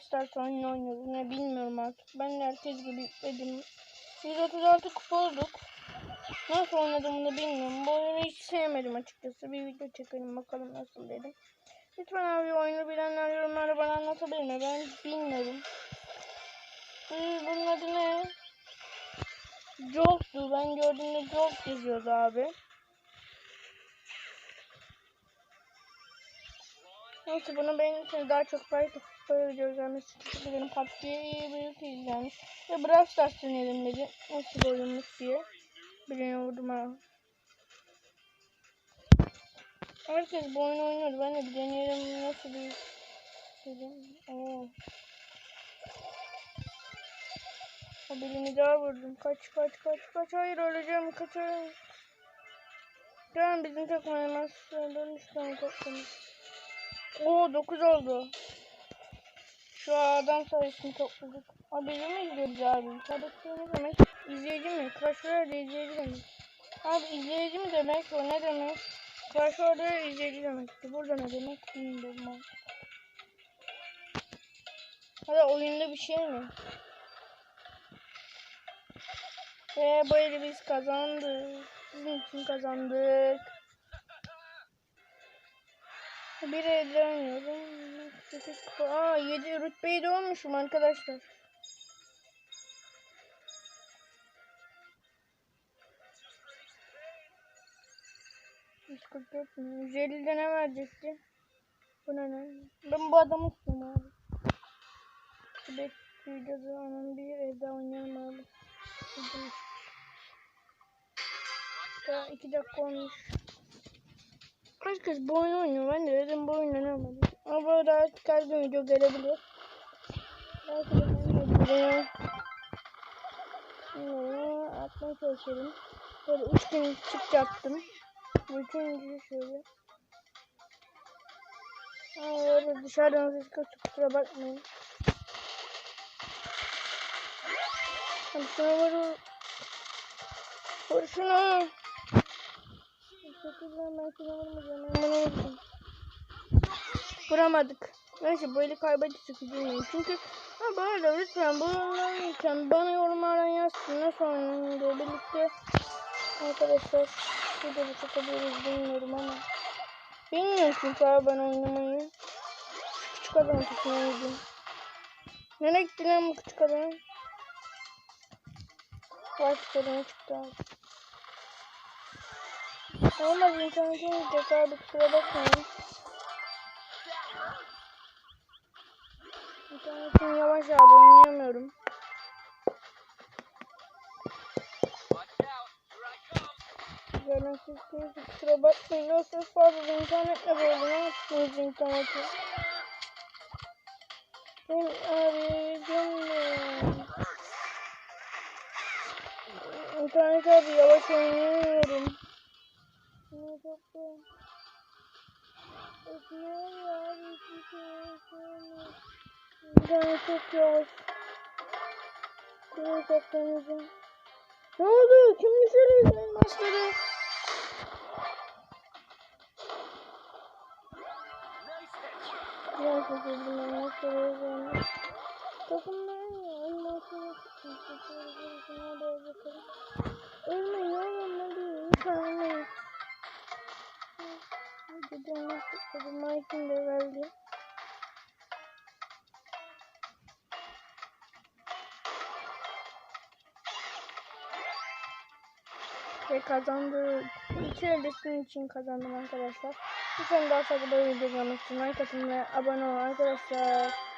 Stars oyunu oynuyoruz. Ne bilmiyorum artık. Ben de herkes gibi yükledim. 136 kupa olduk. Nasıl oynadığımı da bilmiyorum. Bu oyunu hiç sevmedim açıkçası. Bir video çekelim bakalım nasıl dedim. Lütfen abi oyunu bilenler yorumlarda bana anlatabilir? Ben bilmiyorum. Ee, bunun adı ne? Jolt'tu. Ben gördüğümde Jolt yazıyordu abi. Neyse bunu beğenirseniz daha çok like böyle gelmesi için benim PUBG'yi büyük izlenmiş. Ve Brawl Stars deneyelim dedi. Nasıl oyunmuş diye. Biliyordum ha. Herkes bu oyunu oynuyor. Ben de bir deneyelim nasıl bir dedim. Oo. O birini daha vurdum. Kaç kaç kaç kaç. Hayır öleceğim. Kaçayım. Tamam bizim takım elmaslardan 3 tane toplamış. Oo 9 oldu. Şu adam sayısını topladık. Abi mi izliyoruz abi? Tabii ne demek? İzleyici mi? Crash Royale izleyici demek. Abi izleyici mi demek? O ne demek? Crash Royale izleyici demekti. Burada ne demek? Bilmiyorum ben. Hadi oyunda bir şey mi? Ve eli biz kazandık. Sizin için kazandık. Bir elde oynuyorum. Sekiz kupa. Aa 7 rütbeyi de arkadaşlar. Dört mü? 150'de ne verecekti? Bu ne lan? Ben bu adamı istiyorum abi. Bet videoda onun bir evde oynayalım abi. Daha iki dakika olmuş. Herkes bu oyunu oynuyor. Ben de dedim bu oyunu oynamadım. Ama bu arada artık her gün video gelebilir. Belki de videoya Bunları atmaya çalışıyorum. Böyle üç gün çift yaptım. Üçüncü şöyle. Aa, öyle dışarıdan ses kaçtı kusura bakmayın. Hadi şuna vur. Vur şunu. Teşekkürler ben şuna vurmayacağım. Ben bunu vurdum. Vuramadık. Neyse böyle kaybedecek üzülmeyin. Çünkü ha böyle lütfen bundan lütfen bana yorumlardan yazsın. Nasıl oynanıyor birlikte. Arkadaşlar video bu çekebiliriz bilmiyorum ama. Bilmiyorum çünkü abi ben oynamayı. Küçük adam tutmaya gidiyorum. Nereye gitti lan bu küçük adam? Başka adama çıktı abi. Olmaz internetim gidecek abi kusura bakmayın. İnternetim yavaş abi oynayamıyorum. Güzel sesiniz kusura bakmayın. O ses fazla da internetle böyle ne yaptınız interneti? Ben arayacağım. İnternet abi yavaş oynayamıyorum. Ne yapayım? Öpüyorum ya. İnternet çok yavaş. Şuraya saklanacağım. Ne oldu? Kim düşürüyor elmasları? Biraz üzüldüm elmasları yazıyorum. Takımlar ya elmasları tutmuş. Şuna da bakalım. Ölmeyin oğlum ne. Lütfen ölmeyin. Gidelim. Hadi Mike'ın da geldi. Ve kazandı. İki elde sizin için kazandım arkadaşlar. Lütfen daha fazla böyle video görmek için like atın ve abone olun arkadaşlar.